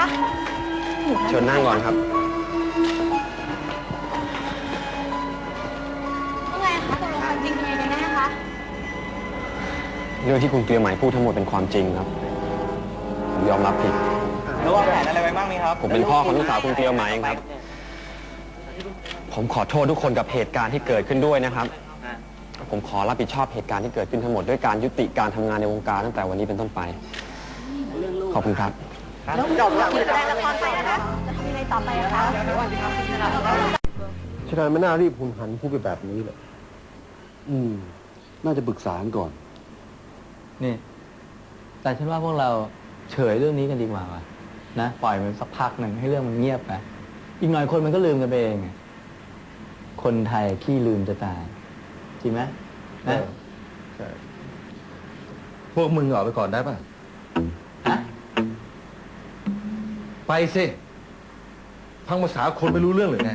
คะอยู่นั่นเชิญนั่งก่อนครับว่าไงคะตกลงความจริงเป็นยังไงกันแน่คะเรื่องที่คุณเกลียวไหมพูดทั้งหมดเป็นความจริงครับ ผมยอมรับผิด แล้ววางแผนอะไรไว้บ้างไหมครับผมเป็นพ่อของลูกสาวคุณเกลียวไหมครับ ผมขอโทษทุกคนกับเหตุการณ์ที่เกิดขึ้นด้วยนะครับ ผมขอรับผิดชอบเหตุการณ์ที่เกิดขึ้นทั้งหมดด้วยการยุติการทำงานในวงการตั้งแต่วันนี้เป็นต้นไป ขอบคุณครับ แล้วจบแล้วแสดงละครไปนะคะจะทำยังไงต่อไปคะชนายไม่น่ารีบหุนหันพูดไปแบบนี้เลยอืม น่าจะปรึกษากันก่อน นี่ แต่ฉันว่าพวกเราเฉยเรื่องนี้กันดีกว่าว่ะนะ ปล่อยมันสักพักหนึ่งให้เรื่องมันเงียบไปอีกหน่อยคนมันก็ลืมกันไปเองอะคนไทยขี้ลืมจะตาย จริงไหมนะใช่พวกมึงออกไปก่อนได้ป่ะฮะ ไปสิ พังภาษาคนไม่รู้เรื่องหรือไง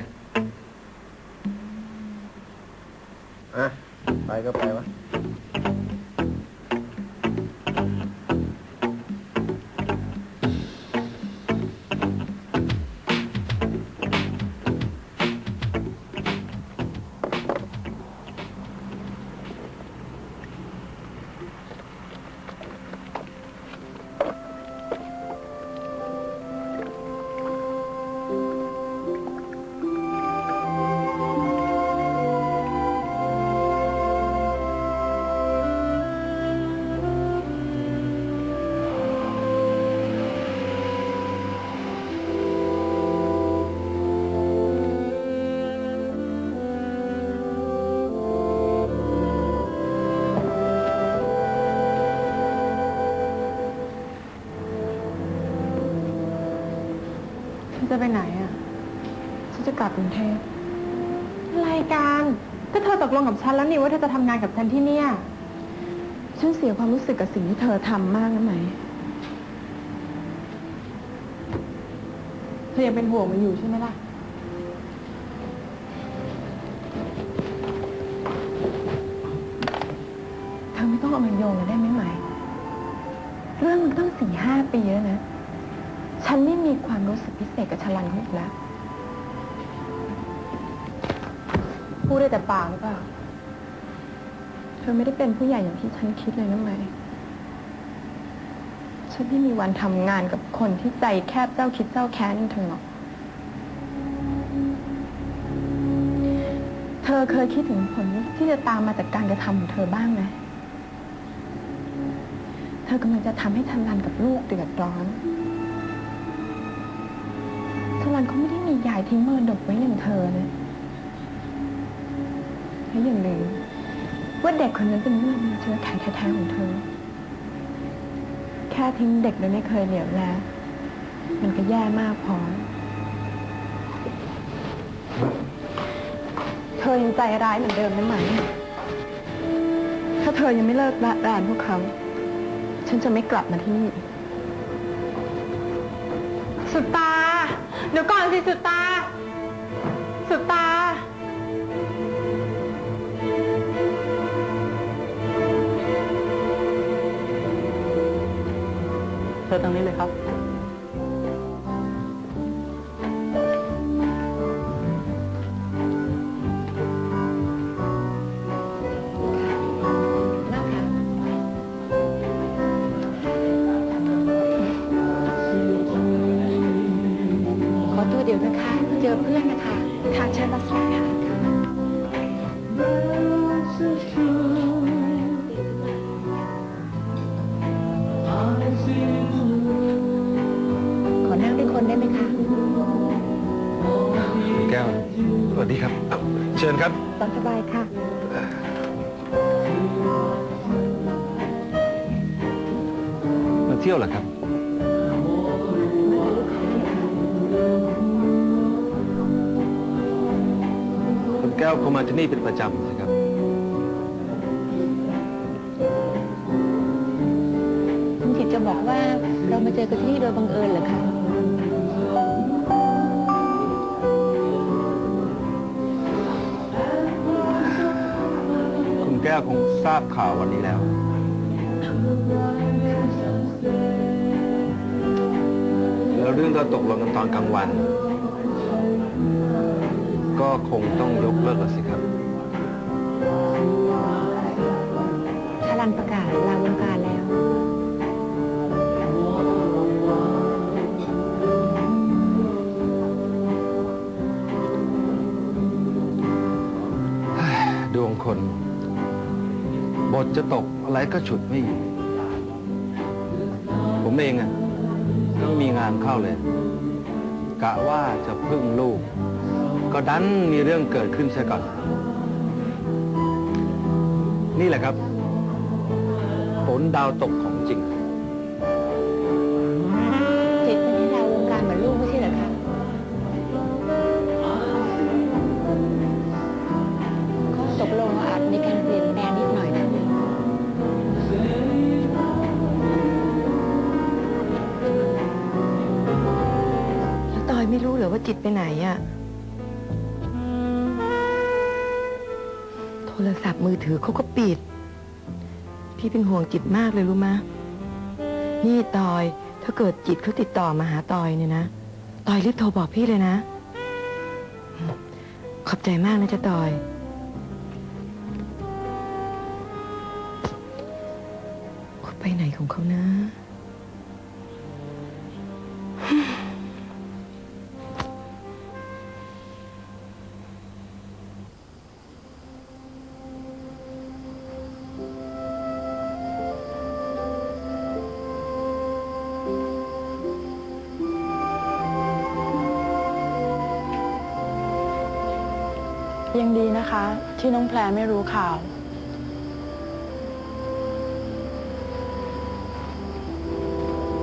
จะไปไหนอะ ฉันจะกลับกรุงเทพรายการก็เธอตกลงกับฉันแล้วนี่ว่าเธอจะทำงานกับฉันที่เนี่ย ฉันเสียความรู้สึกกับสิ่งที่เธอทำมากนะไหม เธอยังเป็นห่วงมันอยู่ใช่ไหมล่ะ เธอไม่ต้องเอามันโยงกันได้ไหมไหม เรื่องมันต้องสี่ห้าปีแล้วนะ ฉันไม่มีความรู้สึกพิเศษกับชลันอีกแล้ว พูดได้แต่ปากหรือเปล่า เธอไม่ได้เป็นผู้ใหญ่อย่างที่ฉันคิดเลยนะไหม ฉันไม่มีวันทำงานกับคนที่ใจแคบเจ้าคิดเจ้าแค้นอย่างเธอหรอก เธอเคยคิดถึงผลที่จะตามมาจากการกระทำของเธอบ้างไหม เธอกำลังจะทำให้ทันรันกับลูกเดือดร้อน สวรรค์เขาไม่ได้มียายทิ้งมรดกไว้อย่างเธอนะและอย่าลืมว่าเด็กคนนั้นเป็นเลือดเนื้อเชื้อไขแท้ๆของเธอ แค่ทิ้งเด็กโดยไม่เคยเหลียวแลมันก็แย่มากพอ เธอยังใจร้ายเหมือนเดิมนะไหม ถ้าเธอยังไม่เลิกละลานพวกเขา ฉันจะไม่กลับมาที่นี่ สุดตา เดี๋ยวก่อนสิสุดตา สุดตา เธอตรงนี้เลยครับ อเพื่อนนะคะ ทางเชิญรับสายค่ะขอนั่งด้วยคนได้ไหมคะ แก้ว สวัสดีครับอ้าวเชิญครับตามสบายค่ะ มาเที่ยวเหรอครับ ก้วคงมาที่นี่เป็นประจำนะครับ คุณจิตจะบอกว่าเรามาเจอกันที่นี่โดยบังเอิญเหรอคะ คุณแก้วคงทราบข่าววันนี้แล้ว แล้แล้วเรื่องเราตกลงกันตอนกลางวัน ก็คงต้องยกเลิกแล้วสิครับชลันประกาศลาวงการแล้ว ดวงคน บทจะตกอะไรก็ฉุดไม่อยู่ ผมเองอะก็มีงานเข้าเลย กะว่าจะพึ่งลูก ก็ดันมีเรื่องเกิดขึ้นซะก่อน นี่แหละครับผลดาวตกของจริงจิตเป็นให้ดาววงการเหมือนลูกไม่ใช่เหรอคะ ก็ตกลงว่าอาจมีการเปลี่ยนแปลงนิดหน่อยนะแล้วตอยไม่รู้เหรอว่าจิตไปไหนอะ ทรศัพท์มือถือเขาก็ปิด พี่เป็นห่วงจิตมากเลยรู้มะ นี่ตอย ถ้าเกิดจิตเขาติดต่อมาหาตอยเนี่ยนะ ตอยรีบโทรบอกพี่เลยนะ ขอบใจมากนะจ๊ะตอย ไปไหนของเขานะ ยังดีนะคะ ที่น้องแพรไม่รู้ข่าว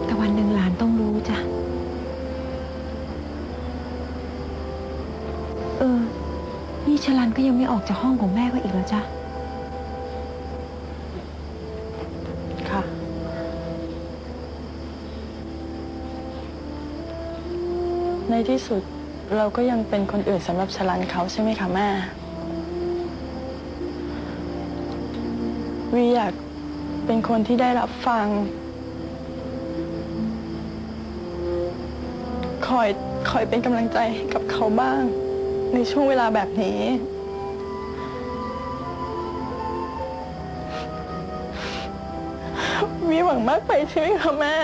แต่วันหนึ่งหลานต้องรู้จ้ะ เออ นี่ชลันก็ยังไม่ออกจากห้องของแม่ก็อีกแล้วจ้ะ ค่ะ ในที่สุด เราก็ยังเป็นคนอื่นสำหรับชลันเขาใช่ไหมคะแม่ วีอยากเป็นคนที่ได้รับฟัง คอยคอยเป็นกำลังใจให้กับเขาบ้าง ในช่วงเวลาแบบนี้มีหวังมากไปใช่ไหมคะแม่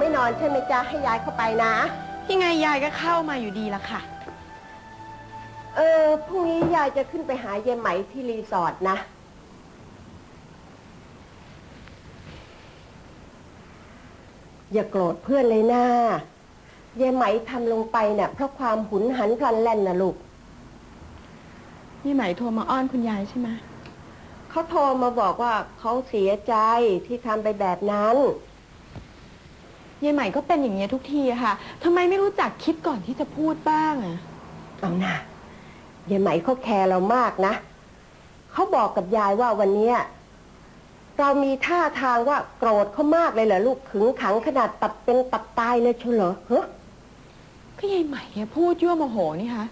ไม่นอนใช่ไหมจ๊ะให้ยายเข้าไปนะ ยังไงยายก็เข้ามาอยู่ดีละค่ะ เออพรุ่งนี้ยายจะขึ้นไปหายายไหมที่รีสอร์ทนะ อย่าโกรธเพื่อนเลยนะยายไหมทำลงไปเนี่ยเพราะความหุนหันพลันแล่นนะลูก นี่ไหมโทรมาอ้อนคุณยายใช่ไหมเขาโทรมาบอกว่าเขาเสียใจที่ทำไปแบบนั้น ยายใหม่ก็เป็นอย่างเงี้ยทุกทีอะค่ะทำไมไม่รู้จักคิดก่อนที่จะพูดบ้างอะเอานะยายไหมเขาแคร์เรามากนะ เขาบอกกับยายว่าวันเนี้ยเรามีท่าทางว่าโกรธเขามากเลยเหรอลูกขึงขังขนาดตัดเป็นตัดตายเลยเชียวเหรอฮะก็ยายใหม่อะพูดยั่วโมโหนี่คะ